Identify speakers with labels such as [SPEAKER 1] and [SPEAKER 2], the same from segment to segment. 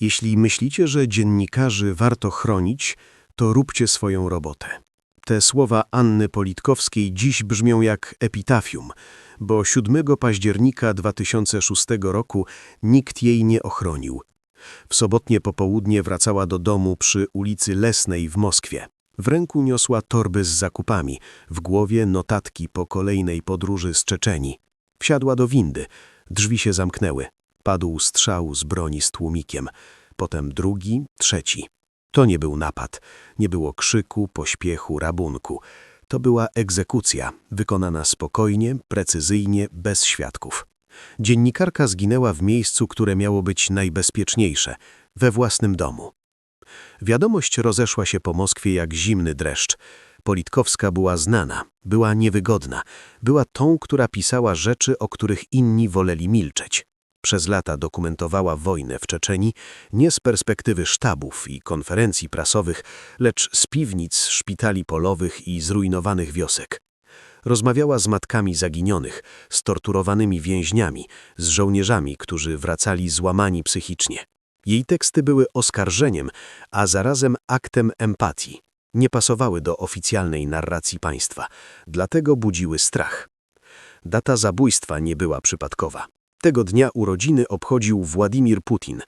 [SPEAKER 1] Jeśli myślicie, że dziennikarzy warto chronić, to róbcie swoją robotę. Te słowa Anny Politkowskiej dziś brzmią jak epitafium, bo 7 października 2006 roku nikt jej nie ochronił. W sobotnie popołudnie wracała do domu przy ulicy Lesnej w Moskwie. W ręku niosła torby z zakupami, w głowie notatki po kolejnej podróży z Czeczeni. Wsiadła do windy, drzwi się zamknęły. Padł strzał z broni z tłumikiem, potem drugi, trzeci. To nie był napad, nie było krzyku, pośpiechu, rabunku. To była egzekucja, wykonana spokojnie, precyzyjnie, bez świadków. Dziennikarka zginęła w miejscu, które miało być najbezpieczniejsze, we własnym domu. Wiadomość rozeszła się po Moskwie jak zimny dreszcz. Politkowska była znana, była niewygodna, była tą, która pisała rzeczy, o których inni woleli milczeć. Przez lata dokumentowała wojnę w Czeczeni nie z perspektywy sztabów i konferencji prasowych, lecz z piwnic, szpitali polowych i zrujnowanych wiosek. Rozmawiała z matkami zaginionych, z torturowanymi więźniami, z żołnierzami, którzy wracali złamani psychicznie. Jej teksty były oskarżeniem, a zarazem aktem empatii. Nie pasowały do oficjalnej narracji państwa, dlatego budziły strach. Data zabójstwa nie była przypadkowa. Tego dnia urodziny obchodził Władimir Putin.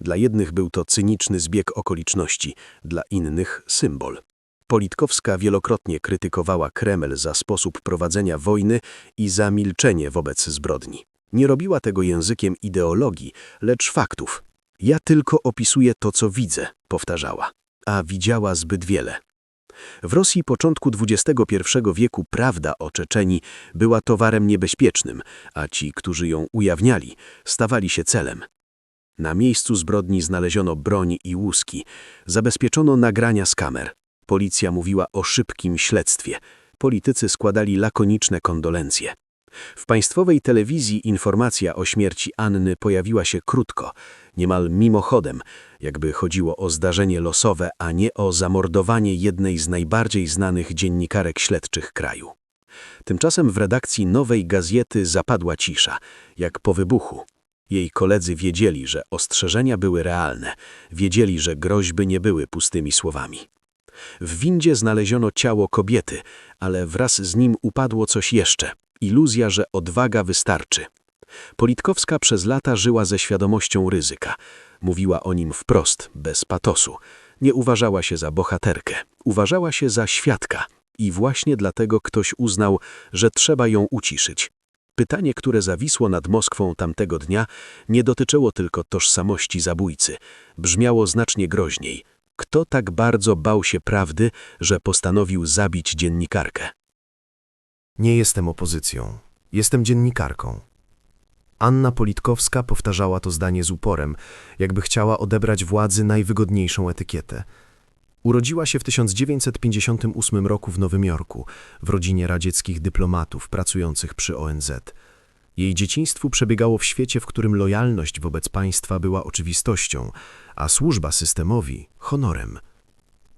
[SPEAKER 1] Dla jednych był to cyniczny zbieg okoliczności, dla innych symbol. Politkowska wielokrotnie krytykowała Kreml za sposób prowadzenia wojny i za milczenie wobec zbrodni. Nie robiła tego językiem ideologii, lecz faktów. Ja tylko opisuję to, co widzę, powtarzała, a widziała zbyt wiele. W Rosji początku XXI wieku prawda o Czeczeni była towarem niebezpiecznym, a ci, którzy ją ujawniali, stawali się celem. Na miejscu zbrodni znaleziono broń i łuski, zabezpieczono nagrania z kamer. Policja mówiła o szybkim śledztwie. Politycy składali lakoniczne kondolencje. W państwowej telewizji informacja o śmierci Anny pojawiła się krótko, niemal mimochodem, jakby chodziło o zdarzenie losowe, a nie o zamordowanie jednej z najbardziej znanych dziennikarek śledczych kraju. Tymczasem w redakcji nowej gazety zapadła cisza, jak po wybuchu. Jej koledzy wiedzieli, że ostrzeżenia były realne, wiedzieli, że groźby nie były pustymi słowami. W windzie znaleziono ciało kobiety, ale wraz z nim upadło coś jeszcze – iluzja, że odwaga wystarczy. Politkowska przez lata żyła ze świadomością ryzyka. Mówiła o nim wprost, bez patosu. Nie uważała się za bohaterkę, uważała się za świadka. I właśnie dlatego ktoś uznał, że trzeba ją uciszyć. Pytanie, które zawisło nad Moskwą tamtego dnia, nie dotyczyło tylko tożsamości zabójcy. Brzmiało znacznie groźniej. Kto tak bardzo bał się prawdy, że postanowił zabić dziennikarkę?
[SPEAKER 2] Nie jestem opozycją. Jestem dziennikarką. Anna Politkowska powtarzała to zdanie z uporem, jakby chciała odebrać władzy najwygodniejszą etykietę. Urodziła się w 1958 roku w Nowym Jorku, w rodzinie radzieckich dyplomatów pracujących przy ONZ. Jej dzieciństwo przebiegało w świecie, w którym lojalność wobec państwa była oczywistością, a służba systemowi honorem.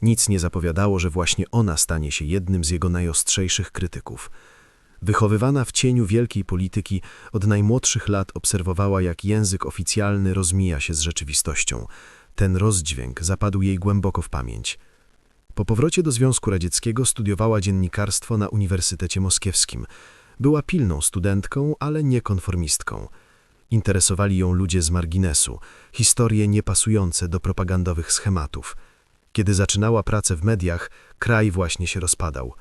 [SPEAKER 2] Nic nie zapowiadało, że właśnie ona stanie się jednym z jego najostrzejszych krytyków – Wychowywana w cieniu wielkiej polityki, od najmłodszych lat obserwowała, jak język oficjalny rozmija się z rzeczywistością. Ten rozdźwięk zapadł jej głęboko w pamięć. Po powrocie do Związku Radzieckiego studiowała dziennikarstwo na Uniwersytecie Moskiewskim. Była pilną studentką, ale nie konformistką. Interesowali ją ludzie z marginesu, historie niepasujące do propagandowych schematów. Kiedy zaczynała pracę w mediach, kraj właśnie się rozpadał –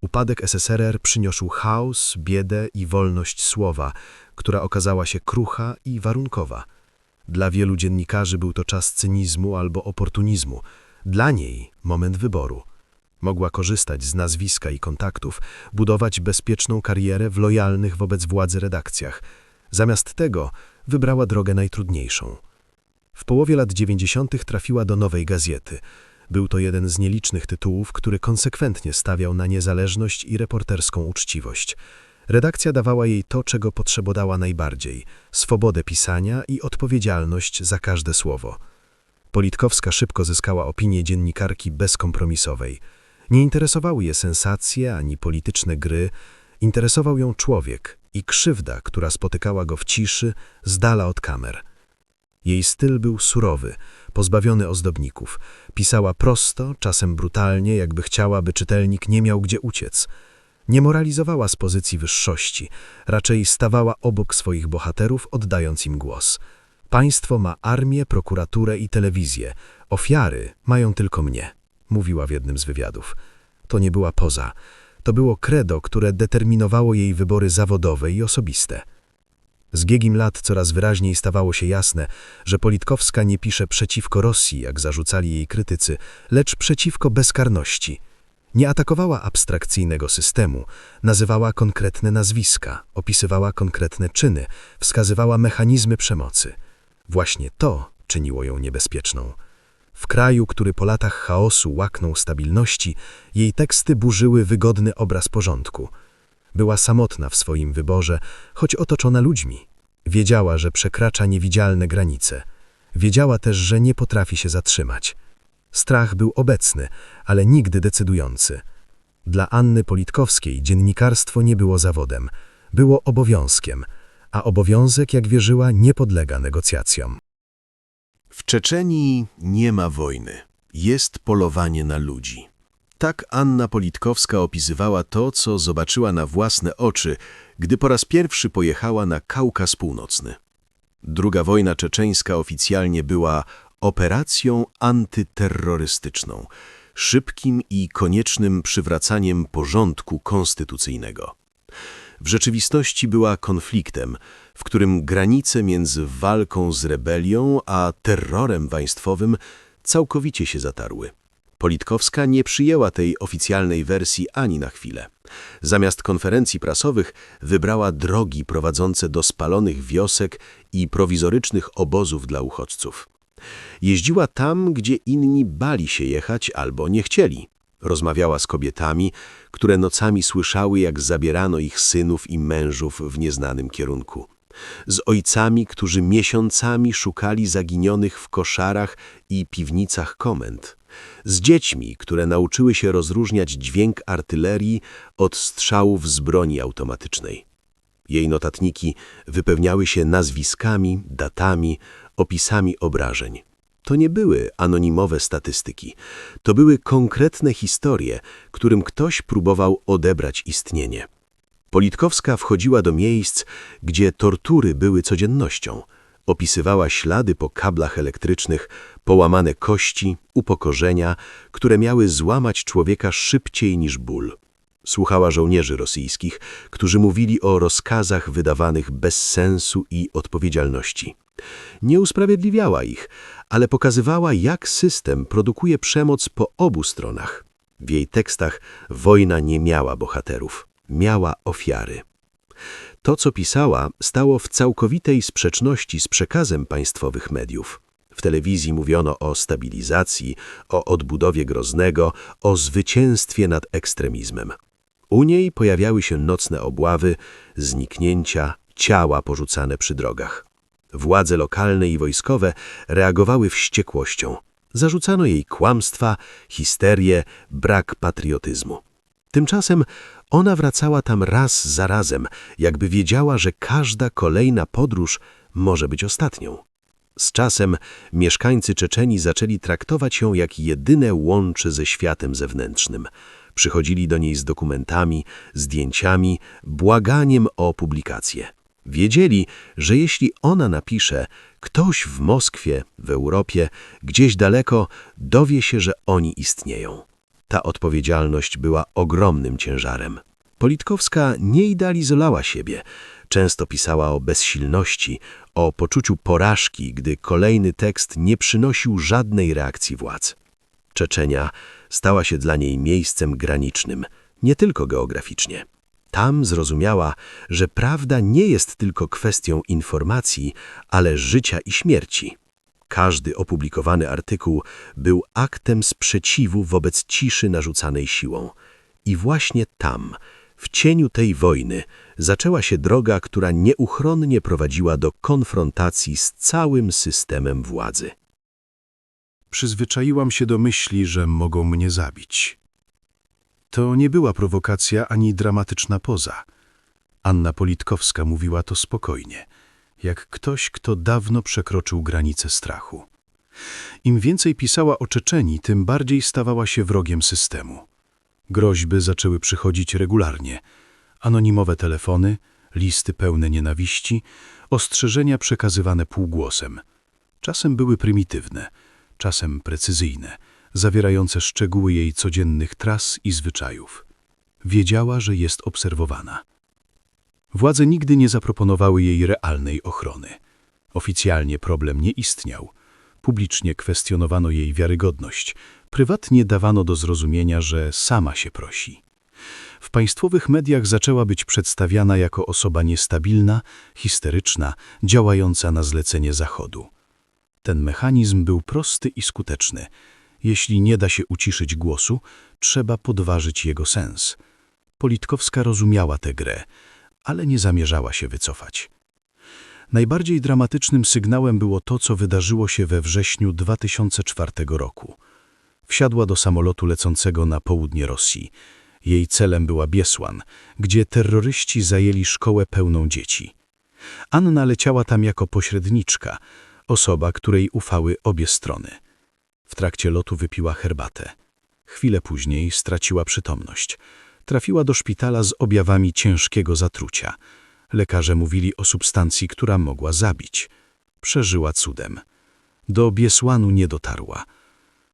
[SPEAKER 2] Upadek SSRR przyniósł chaos, biedę i wolność słowa, która okazała się krucha i warunkowa. Dla wielu dziennikarzy był to czas cynizmu albo oportunizmu, dla niej moment wyboru. Mogła korzystać z nazwiska i kontaktów, budować bezpieczną karierę w lojalnych wobec władzy redakcjach. Zamiast tego wybrała drogę najtrudniejszą. W połowie lat 90. trafiła do nowej gazety – był to jeden z nielicznych tytułów, który konsekwentnie stawiał na niezależność i reporterską uczciwość. Redakcja dawała jej to, czego potrzebowała najbardziej – swobodę pisania i odpowiedzialność za każde słowo. Politkowska szybko zyskała opinię dziennikarki bezkompromisowej. Nie interesowały je sensacje ani polityczne gry, interesował ją człowiek i krzywda, która spotykała go w ciszy, z dala od kamer – Jej styl był surowy, pozbawiony ozdobników. Pisała prosto, czasem brutalnie, jakby chciała, by czytelnik nie miał gdzie uciec. Nie moralizowała z pozycji wyższości, raczej stawała obok swoich bohaterów, oddając im głos. Państwo ma armię, prokuraturę i telewizję. Ofiary mają tylko mnie, mówiła w jednym z wywiadów. To nie była poza. To było credo, które determinowało jej wybory zawodowe i osobiste. Z biegiem lat coraz wyraźniej stawało się jasne, że Politkowska nie pisze przeciwko Rosji, jak zarzucali jej krytycy, lecz przeciwko bezkarności. Nie atakowała abstrakcyjnego systemu, nazywała konkretne nazwiska, opisywała konkretne czyny, wskazywała mechanizmy przemocy. Właśnie to czyniło ją niebezpieczną. W kraju, który po latach chaosu łaknął stabilności, jej teksty burzyły wygodny obraz porządku. Była samotna w swoim wyborze, choć otoczona ludźmi. Wiedziała, że przekracza niewidzialne granice. Wiedziała też, że nie potrafi się zatrzymać. Strach był obecny, ale nigdy decydujący. Dla Anny Politkowskiej dziennikarstwo nie było zawodem, było obowiązkiem, a obowiązek, jak wierzyła, nie podlega negocjacjom.
[SPEAKER 1] W Czeczenii nie ma wojny. Jest polowanie na ludzi. Tak Anna Politkowska opisywała to, co zobaczyła na własne oczy, gdy po raz pierwszy pojechała na Kaukaz Północny. Druga wojna czeczeńska oficjalnie była operacją antyterrorystyczną, szybkim i koniecznym przywracaniem porządku konstytucyjnego. W rzeczywistości była konfliktem, w którym granice między walką z rebelią a terrorem państwowym całkowicie się zatarły. Politkowska nie przyjęła tej oficjalnej wersji ani na chwilę. Zamiast konferencji prasowych wybrała drogi prowadzące do spalonych wiosek i prowizorycznych obozów dla uchodźców. Jeździła tam, gdzie inni bali się jechać albo nie chcieli. Rozmawiała z kobietami, które nocami słyszały, jak zabierano ich synów i mężów w nieznanym kierunku. Z ojcami, którzy miesiącami szukali zaginionych w koszarach i piwnicach komend. Z dziećmi, które nauczyły się rozróżniać dźwięk artylerii od strzałów z broni automatycznej. Jej notatniki wypełniały się nazwiskami, datami, opisami obrażeń. To nie były anonimowe statystyki. To były konkretne historie, którym ktoś próbował odebrać istnienie. Politkowska wchodziła do miejsc, gdzie tortury były codziennością. Opisywała ślady po kablach elektrycznych, połamane kości, upokorzenia, które miały złamać człowieka szybciej niż ból. Słuchała żołnierzy rosyjskich, którzy mówili o rozkazach wydawanych bez sensu i odpowiedzialności. Nie usprawiedliwiała ich, ale pokazywała, jak system produkuje przemoc po obu stronach. W jej tekstach wojna nie miała bohaterów, miała ofiary. To, co pisała, stało w całkowitej sprzeczności z przekazem państwowych mediów. W telewizji mówiono o stabilizacji, o odbudowie Groznego, o zwycięstwie nad ekstremizmem. U niej pojawiały się nocne obławy, zniknięcia, ciała porzucane przy drogach. Władze lokalne i wojskowe reagowały wściekłością. Zarzucano jej kłamstwa, histerię, brak patriotyzmu. Tymczasem ona wracała tam raz za razem, jakby wiedziała, że każda kolejna podróż może być ostatnią. Z czasem mieszkańcy Czeczenii zaczęli traktować ją jak jedyne łącze ze światem zewnętrznym. Przychodzili do niej z dokumentami, zdjęciami, błaganiem o publikację. Wiedzieli, że jeśli ona napisze, ktoś w Moskwie, w Europie, gdzieś daleko dowie się, że oni istnieją. Ta odpowiedzialność była ogromnym ciężarem. Politkowska nie idealizowała siebie. Często pisała o bezsilności, o poczuciu porażki, gdy kolejny tekst nie przynosił żadnej reakcji władz. Czeczenia stała się dla niej miejscem granicznym, nie tylko geograficznie. Tam zrozumiała, że prawda nie jest tylko kwestią informacji, ale życia i śmierci. Każdy opublikowany artykuł był aktem sprzeciwu wobec ciszy narzucanej siłą. I właśnie tam, w cieniu tej wojny, zaczęła się droga, która nieuchronnie prowadziła do konfrontacji z całym systemem władzy.
[SPEAKER 3] Przyzwyczaiłam się do myśli, że mogą mnie zabić. To nie była prowokacja ani dramatyczna poza. Anna Politkowska mówiła to spokojnie, jak ktoś, kto dawno przekroczył granice strachu. Im więcej pisała o Czeczeni, tym bardziej stawała się wrogiem systemu. Groźby zaczęły przychodzić regularnie. Anonimowe telefony, listy pełne nienawiści, ostrzeżenia przekazywane półgłosem. Czasem były prymitywne, czasem precyzyjne, zawierające szczegóły jej codziennych tras i zwyczajów. Wiedziała, że jest obserwowana. Władze nigdy nie zaproponowały jej realnej ochrony. Oficjalnie problem nie istniał. Publicznie kwestionowano jej wiarygodność. Prywatnie dawano do zrozumienia, że sama się prosi. W państwowych mediach zaczęła być przedstawiana jako osoba niestabilna, histeryczna, działająca na zlecenie Zachodu. Ten mechanizm był prosty i skuteczny. Jeśli nie da się uciszyć głosu, trzeba podważyć jego sens. Politkowska rozumiała tę grę, ale nie zamierzała się wycofać. Najbardziej dramatycznym sygnałem było to, co wydarzyło się we wrześniu 2004 roku. Wsiadła do samolotu lecącego na południe Rosji. Jej celem była Biesłan, gdzie terroryści zajęli szkołę pełną dzieci. Anna leciała tam jako pośredniczka, osoba, której ufały obie strony. W trakcie lotu wypiła herbatę. Chwilę później straciła przytomność. Trafiła do szpitala z objawami ciężkiego zatrucia. Lekarze mówili o substancji, która mogła zabić. Przeżyła cudem. Do Biesłanu nie dotarła.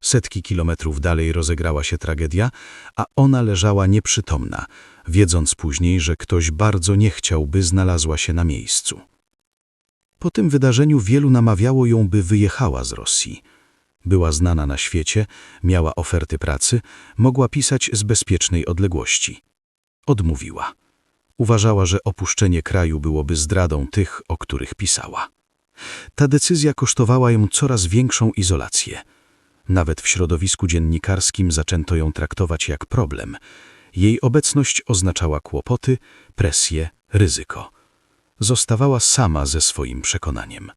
[SPEAKER 3] Setki kilometrów dalej rozegrała się tragedia, a ona leżała nieprzytomna, wiedząc później, że ktoś bardzo nie chciał, by znalazła się na miejscu. Po tym wydarzeniu wielu namawiało ją, by wyjechała z Rosji. Była znana na świecie, miała oferty pracy, mogła pisać z bezpiecznej odległości. Odmówiła. Uważała, że opuszczenie kraju byłoby zdradą tych, o których pisała. Ta decyzja kosztowała ją coraz większą izolację. Nawet w środowisku dziennikarskim zaczęto ją traktować jak problem. Jej obecność oznaczała kłopoty, presję, ryzyko. Zostawała sama ze swoim przekonaniem.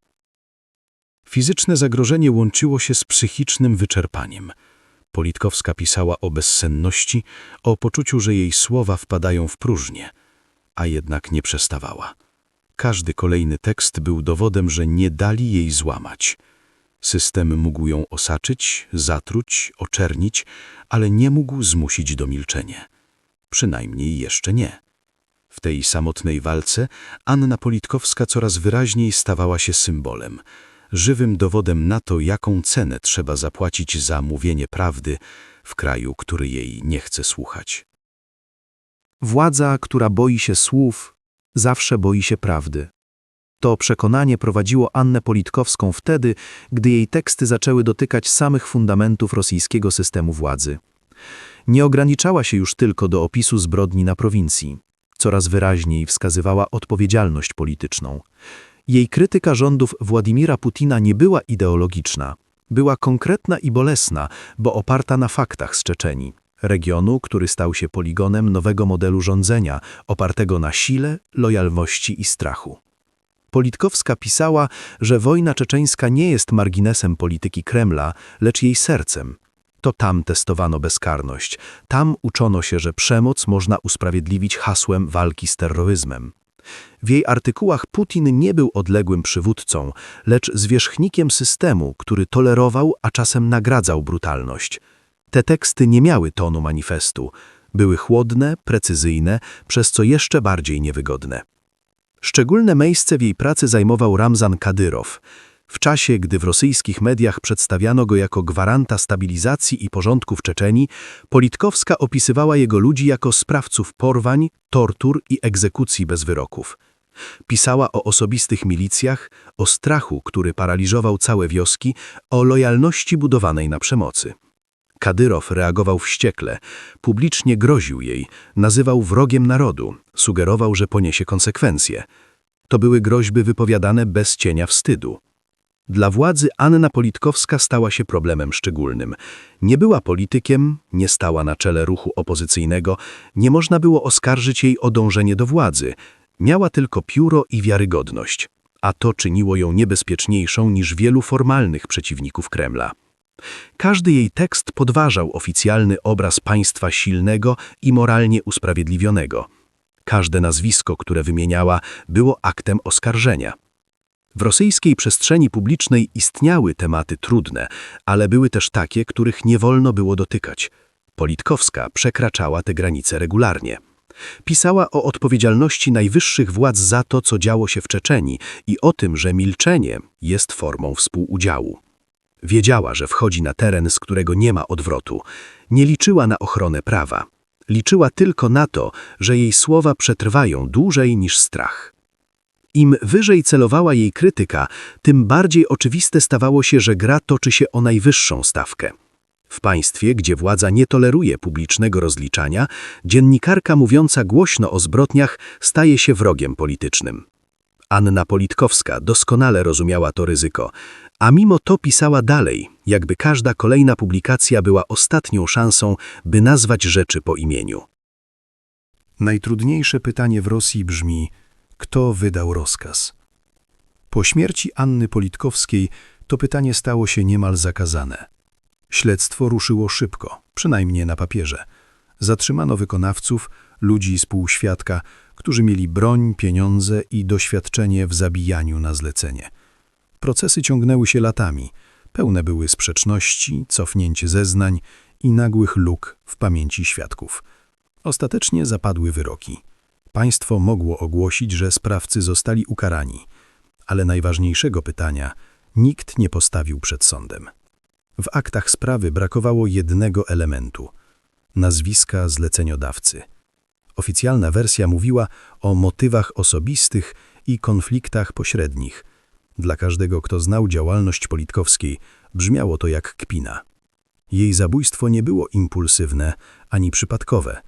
[SPEAKER 3] Fizyczne zagrożenie łączyło się z psychicznym wyczerpaniem. Politkowska pisała o bezsenności, o poczuciu, że jej słowa wpadają w próżnię, a jednak nie przestawała. Każdy kolejny tekst był dowodem, że nie dali jej złamać. System mógł ją osaczyć, zatruć, oczernić, ale nie mógł zmusić do milczenia. Przynajmniej jeszcze nie. W tej samotnej walce Anna Politkowska coraz wyraźniej stawała się symbolem, żywym dowodem na to, jaką cenę trzeba zapłacić za mówienie prawdy w kraju, który jej nie chce słuchać.
[SPEAKER 1] Władza, która boi się słów, zawsze boi się prawdy. To przekonanie prowadziło Annę Politkowską wtedy, gdy jej teksty zaczęły dotykać samych fundamentów rosyjskiego systemu władzy. Nie ograniczała się już tylko do opisu zbrodni na prowincji. Coraz wyraźniej wskazywała odpowiedzialność polityczną. Jej krytyka rządów Władimira Putina nie była ideologiczna. Była konkretna i bolesna, bo oparta na faktach z Czeczenii, regionu, który stał się poligonem nowego modelu rządzenia, opartego na sile, lojalności i strachu. Politkowska pisała, że wojna czeczeńska nie jest marginesem polityki Kremla, lecz jej sercem. To tam testowano bezkarność, tam uczono się, że przemoc można usprawiedliwić hasłem walki z terroryzmem. W jej artykułach Putin nie był odległym przywódcą, lecz zwierzchnikiem systemu, który tolerował, a czasem nagradzał brutalność. Te teksty nie miały tonu manifestu. Były chłodne, precyzyjne, przez co jeszcze bardziej niewygodne. Szczególne miejsce w jej pracy zajmował Ramzan Kadyrow. W czasie, gdy w rosyjskich mediach przedstawiano go jako gwaranta stabilizacji i porządku w Czeczenii, Politkowska opisywała jego ludzi jako sprawców porwań, tortur i egzekucji bez wyroków. Pisała o osobistych milicjach, o strachu, który paraliżował całe wioski, o lojalności budowanej na przemocy. Kadyrow reagował wściekle, publicznie groził jej, nazywał wrogiem narodu, sugerował, że poniesie konsekwencje. To były groźby wypowiadane bez cienia wstydu. Dla władzy Anna Politkowska stała się problemem szczególnym. Nie była politykiem, nie stała na czele ruchu opozycyjnego, nie można było oskarżyć jej o dążenie do władzy. Miała tylko pióro i wiarygodność, a to czyniło ją niebezpieczniejszą niż wielu formalnych przeciwników Kremla. Każdy jej tekst podważał oficjalny obraz państwa silnego i moralnie usprawiedliwionego. Każde nazwisko, które wymieniała, było aktem oskarżenia. W rosyjskiej przestrzeni publicznej istniały tematy trudne, ale były też takie, których nie wolno było dotykać. Politkowska przekraczała te granice regularnie. Pisała o odpowiedzialności najwyższych władz za to, co działo się w Czeczenii i o tym, że milczenie jest formą współudziału. Wiedziała, że wchodzi na teren, z którego nie ma odwrotu. Nie liczyła na ochronę prawa. Liczyła tylko na to, że jej słowa przetrwają dłużej niż strach. Im wyżej celowała jej krytyka, tym bardziej oczywiste stawało się, że gra toczy się o najwyższą stawkę. W państwie, gdzie władza nie toleruje publicznego rozliczania, dziennikarka mówiąca głośno o zbrodniach staje się wrogiem politycznym. Anna Politkowska doskonale rozumiała to ryzyko, a mimo to pisała dalej, jakby każda kolejna publikacja była ostatnią szansą, by nazwać rzeczy po imieniu.
[SPEAKER 3] Najtrudniejsze pytanie w Rosji brzmi, kto wydał rozkaz? Po śmierci Anny Politkowskiej to pytanie stało się niemal zakazane. Śledztwo ruszyło szybko, przynajmniej na papierze. Zatrzymano wykonawców, ludzi z półświadka, którzy mieli broń, pieniądze i doświadczenie w zabijaniu na zlecenie. Procesy ciągnęły się latami, pełne były sprzeczności, cofnięcie zeznań i nagłych luk w pamięci świadków. Ostatecznie zapadły wyroki. Państwo mogło ogłosić, że sprawcy zostali ukarani, ale najważniejszego pytania nikt nie postawił przed sądem. W aktach sprawy brakowało jednego elementu nazwiska zleceniodawcy. Oficjalna wersja mówiła o motywach osobistych i konfliktach pośrednich. Dla każdego, kto znał działalność Politkowskiej, brzmiało to jak kpina. Jej zabójstwo nie było impulsywne ani przypadkowe.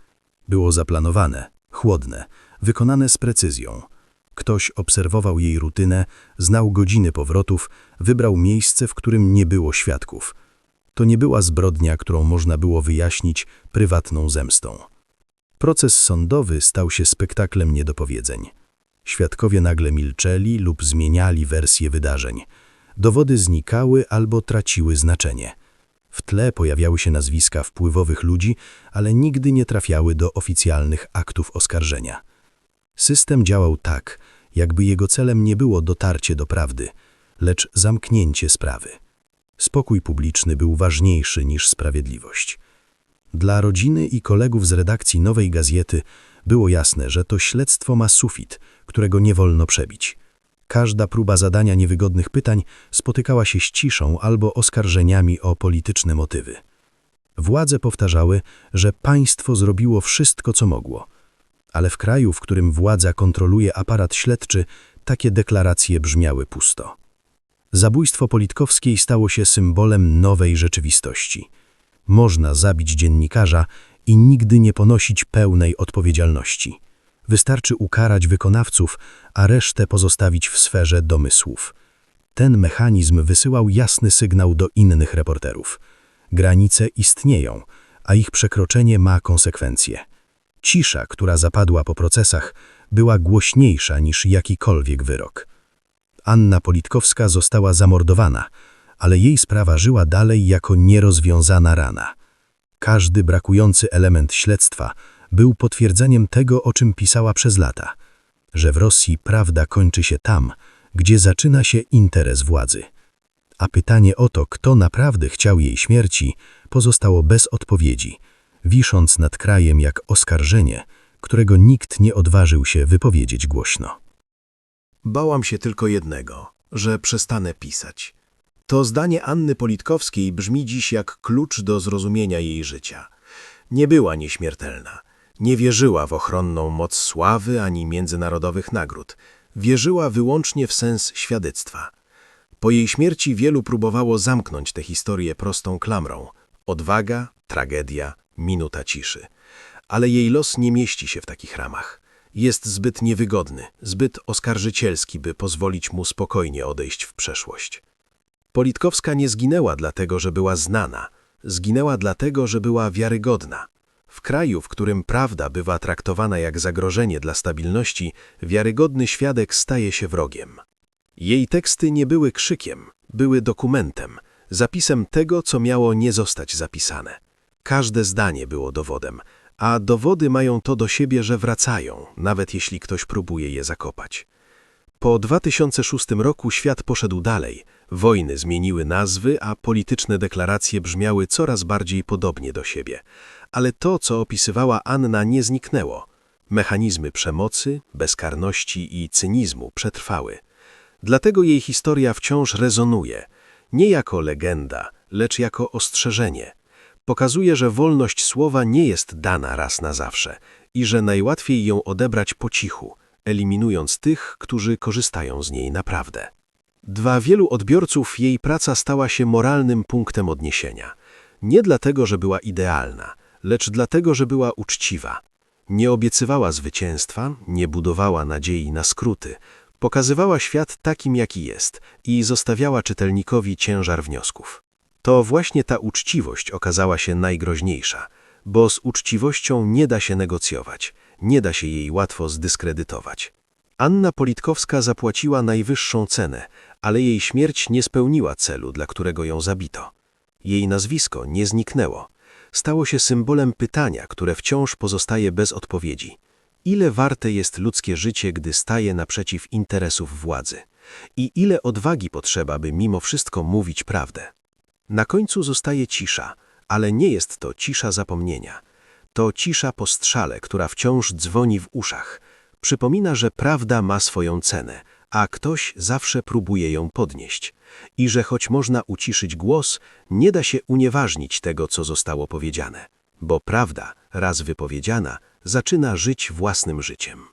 [SPEAKER 3] Było zaplanowane, chłodne, wykonane z precyzją. Ktoś obserwował jej rutynę, znał godziny powrotów, wybrał miejsce, w którym nie było świadków. To nie była zbrodnia, którą można było wyjaśnić prywatną zemstą. Proces sądowy stał się spektaklem niedopowiedzeń. Świadkowie nagle milczeli lub zmieniali wersje wydarzeń. Dowody znikały albo traciły znaczenie. W tle pojawiały się nazwiska wpływowych ludzi, ale nigdy nie trafiały do oficjalnych aktów oskarżenia. System działał tak, jakby jego celem nie było dotarcie do prawdy, lecz zamknięcie sprawy. Spokój publiczny był ważniejszy niż sprawiedliwość. Dla rodziny i kolegów z redakcji Nowej Gazety było jasne, że to śledztwo ma sufit, którego nie wolno przebić. Każda próba zadania niewygodnych pytań spotykała się z ciszą albo oskarżeniami o polityczne motywy. Władze powtarzały, że państwo zrobiło wszystko, co mogło. Ale w kraju, w którym władza kontroluje aparat śledczy, takie deklaracje brzmiały pusto. Zabójstwo Politkowskiej stało się symbolem nowej rzeczywistości. Można zabić dziennikarza i nigdy nie ponosić pełnej odpowiedzialności. Wystarczy ukarać wykonawców, a resztę pozostawić w sferze domysłów. Ten mechanizm wysyłał jasny sygnał do innych reporterów. Granice istnieją, a ich przekroczenie ma konsekwencje. Cisza, która zapadła po procesach, była głośniejsza niż jakikolwiek wyrok. Anna Politkowska została zamordowana, ale jej sprawa żyła dalej jako nierozwiązana rana. Każdy brakujący element śledztwa był potwierdzeniem tego, o czym pisała przez lata, że w Rosji prawda kończy się tam, gdzie zaczyna się interes władzy. A pytanie o to, kto naprawdę chciał jej śmierci, pozostało bez odpowiedzi, wisząc nad krajem jak oskarżenie, którego nikt nie odważył się wypowiedzieć głośno.
[SPEAKER 1] Bałam się tylko jednego, że przestanę pisać. To zdanie Anny Politkowskiej brzmi dziś jak klucz do zrozumienia jej życia. Nie była nieśmiertelna. Nie wierzyła w ochronną moc sławy ani międzynarodowych nagród. Wierzyła wyłącznie w sens świadectwa. Po jej śmierci wielu próbowało zamknąć tę historię prostą klamrą. Odwaga, tragedia, minuta ciszy. Ale jej los nie mieści się w takich ramach. Jest zbyt niewygodny, zbyt oskarżycielski, by pozwolić mu spokojnie odejść w przeszłość. Politkowska nie zginęła dlatego, że była znana. Zginęła dlatego, że była wiarygodna. W kraju, w którym prawda bywa traktowana jak zagrożenie dla stabilności, wiarygodny świadek staje się wrogiem. Jej teksty nie były krzykiem, były dokumentem, zapisem tego, co miało nie zostać zapisane. Każde zdanie było dowodem, a dowody mają to do siebie, że wracają, nawet jeśli ktoś próbuje je zakopać. Po 2006 roku świat poszedł dalej. Wojny zmieniły nazwy, a polityczne deklaracje brzmiały coraz bardziej podobnie do siebie. Ale to, co opisywała Anna, nie zniknęło. Mechanizmy przemocy, bezkarności i cynizmu przetrwały. Dlatego jej historia wciąż rezonuje, nie jako legenda, lecz jako ostrzeżenie. Pokazuje, że wolność słowa nie jest dana raz na zawsze i że najłatwiej ją odebrać po cichu, eliminując tych, którzy korzystają z niej naprawdę. Dla wielu odbiorców jej praca stała się moralnym punktem odniesienia. Nie dlatego, że była idealna, lecz dlatego, że była uczciwa. Nie obiecywała zwycięstwa, nie budowała nadziei na skróty, pokazywała świat takim, jaki jest i zostawiała czytelnikowi ciężar wniosków. To właśnie ta uczciwość okazała się najgroźniejsza, bo z uczciwością nie da się negocjować, nie da się jej łatwo zdyskredytować. Anna Politkowska zapłaciła najwyższą cenę, ale jej śmierć nie spełniła celu, dla którego ją zabito. Jej nazwisko nie zniknęło. Stało się symbolem pytania, które wciąż pozostaje bez odpowiedzi. Ile warte jest ludzkie życie, gdy staje naprzeciw interesów władzy? I ile odwagi potrzeba, by mimo wszystko mówić prawdę? Na końcu zostaje cisza, ale nie jest to cisza zapomnienia. To cisza po strzale, która wciąż dzwoni w uszach. Przypomina, że prawda ma swoją cenę, a ktoś zawsze próbuje ją podnieść. I że choć można uciszyć głos, nie da się unieważnić tego, co zostało powiedziane. Bo prawda, raz wypowiedziana, zaczyna żyć własnym życiem.